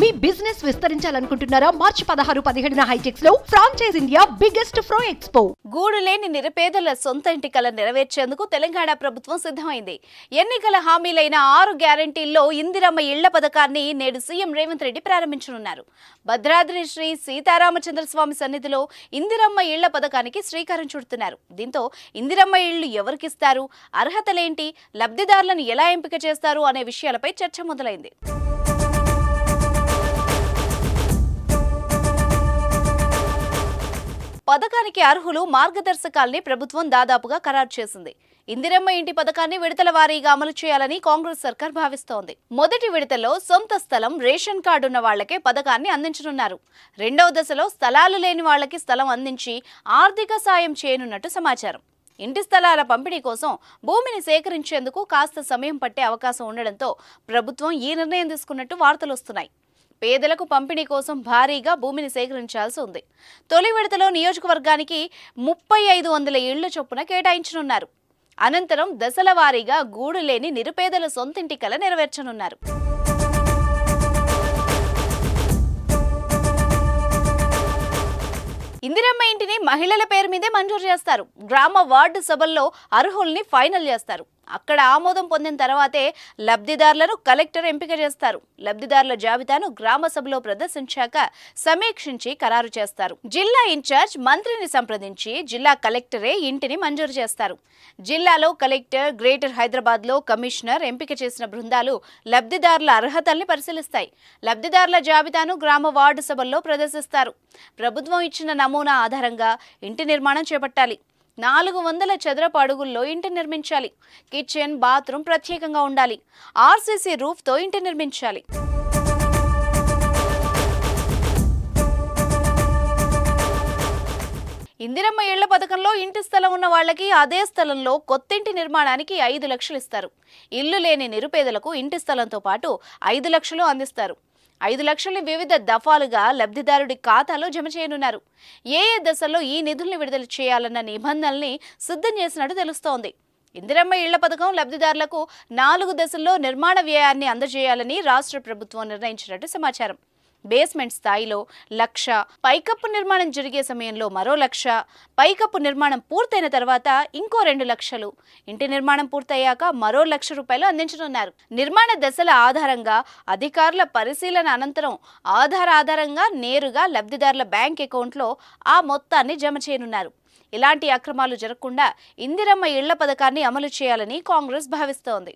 మీ business విస్తరించాలనుకుంటున్నారా? మార్చి పదహారు పదిహేడున హైటెక్స్లో ఫ్రాంచైజ్ ఇండియా బిగ్గెస్ట్ ఫ్రో ఎక్స్పో గూడు లేని నిరుపేదల సొంత ఇంటి కల నెరవేర్చేందుకు తెలంగాణ ప్రభుత్వం సిద్ధమైంది. ఎన్నికల హామీలైన ఆరు గ్యారంటీల్లో ఇందిరమ్మ ఇళ్ళ పథకాన్ని నేడు సీఎం రేవంత్ రెడ్డి ప్రారంభించనున్నారు. భద్రాద్రి శ్రీ సీతారామచంద్ర స్వామి సన్నిధిలో ఇందిరమ్మ ఇళ్ళ పథకానికి శ్రీకారం చుడుతున్నారు. దీంతో ఇందిరమ్మ ఇళ్ళు ఎవరికిస్తారు? అర్హతలేంటి? లబ్ధిదారులను ఎలా ఎంపిక చేస్తారు? అనే విషయాలపై చర్చ మొదలైంది. పథకానికి అర్హులు మార్గదర్శకాల్ని ప్రభుత్వం దాదాపుగా ఖరారు చేసింది. ఇందిరమ్మ ఇంటి పథకాన్ని విడతల వారీగా అమలు చేయాలని కాంగ్రెస్ సర్కార్ భావిస్తోంది. మొదటి విడతలో సొంత స్థలం రేషన్ కార్డు ఉన్న వాళ్ళకే పథకాన్ని అందించనున్నారు. రెండవ దశలో స్థలాలు లేని వాళ్ళకి స్థలం అందించి ఆర్థిక సాయం చేయనున్నట్టు సమాచారం. ఇంటి స్థలాల పంపిణీ కోసం భూమిని సేకరించేందుకు కాస్త సమయం పట్టే అవకాశం ఉండడంతో ప్రభుత్వం ఈ నిర్ణయం తీసుకున్నట్టు వార్తలు వస్తున్నాయి. పేదలకు పంపిణీ కోసం భారీగా భూమిని సేకరించాల్సి ఉంది. తొలి విడతలో నియోజకవర్గానికి ముప్పై ఐదు వందల ఇళ్ళ చొప్పున కేటాయించనున్నారు. అనంతరం దశల వారీగా గూడు లేని నిరుపేదల సొంతింటి కల నెరవేర్చనున్నారు. ఇందిరమ్మ ఇంటిని మహిళల పేరు మీదే మంజూరు చేస్తారు. గ్రామ వార్డు సభల్లో అర్హుల్ని ఫైనల్ చేస్తారు. అక్కడ ఆమోదం పొందిన తర్వాతే లబ్ధిదారులను కలెక్టర్ ఎంపిక చేస్తారు. లబ్ధిదారుల జాబితాను గ్రామ సభలో ప్రదర్శించాక సమీక్షించి ఖరారు చేస్తారు. జిల్లా ఇన్ఛార్జ్ మంత్రిని సంప్రదించి జిల్లా కలెక్టరే ఇంటిని మంజూరు చేస్తారు. జిల్లాలో కలెక్టర్ గ్రేటర్ హైదరాబాద్లో కమిషనర్ ఎంపిక చేసిన బృందాలు లబ్ధిదారుల అర్హతల్ని పరిశీలిస్తాయి. లబ్ధిదారుల జాబితాను గ్రామ వార్డు సభల్లో ప్రదర్శిస్తారు. ప్రభుత్వం ఇచ్చిన నమూనా ఆధారంగా ఇంటి నిర్మాణం చేపట్టాలి. నాలుగు వందల చదరపు అడుగుల్లో ఇంటి నిర్మించాలి. కిచెన్ బాత్రూమ్ ప్రత్యేకంగా ఉండాలి. ఆర్సీసీ రూఫ్తో ఇంటి నిర్మించాలి. ఇందిరమ్మ ఇళ్ళ పథకంలో ఇంటి స్థలం ఉన్న వాళ్ళకి అదే స్థలంలో కొత్తింటి నిర్మాణానికి ఐదు లక్షలు ఇస్తారు. ఇల్లు లేని నిరుపేదలకు ఇంటి స్థలంతో పాటు ఐదు లక్షలు అందిస్తారు. ఐదు లక్షల్ని వివిధ దఫాలుగా లబ్ధిదారుడి ఖాతాలో జమ చేయనున్నారు. ఏ ఏ ఈ నిధుల్ని విడుదల చేయాలన్న నిబంధనల్ని సిద్ధం చేసినట్టు తెలుస్తోంది. ఇందిరమ్మ ఇళ్ళ పథకం లబ్ధిదారులకు నాలుగు దశల్లో నిర్మాణ వ్యయాన్ని అందజేయాలని రాష్ట్ర ప్రభుత్వం నిర్ణయించినట్టు సమాచారం. బేస్మెంట్ స్థాయిలో లక్ష పైకప్పు నిర్మాణం జరిగే సమయంలో మరో లక్ష పైకప్పు నిర్మాణం పూర్తయిన తర్వాత ఇంకో రెండు లక్షలు. ఇంటి నిర్మాణం పూర్తయ్యాక మరో లక్ష రూపాయలు అందించనున్నారు. నిర్మాణ దశల ఆధారంగా అధికారుల పరిశీలన అనంతరం ఆధార్ ఆధారంగా నేరుగా లబ్ధిదారుల బ్యాంక్ అకౌంట్లో ఆ మొత్తాన్ని జమ చేయనున్నారు. ఇలాంటి అక్రమాలు జరగకుండా ఇందిరమ్మ ఇళ్ళ పథకాన్ని అమలు చేయాలని కాంగ్రెస్ భావిస్తోంది.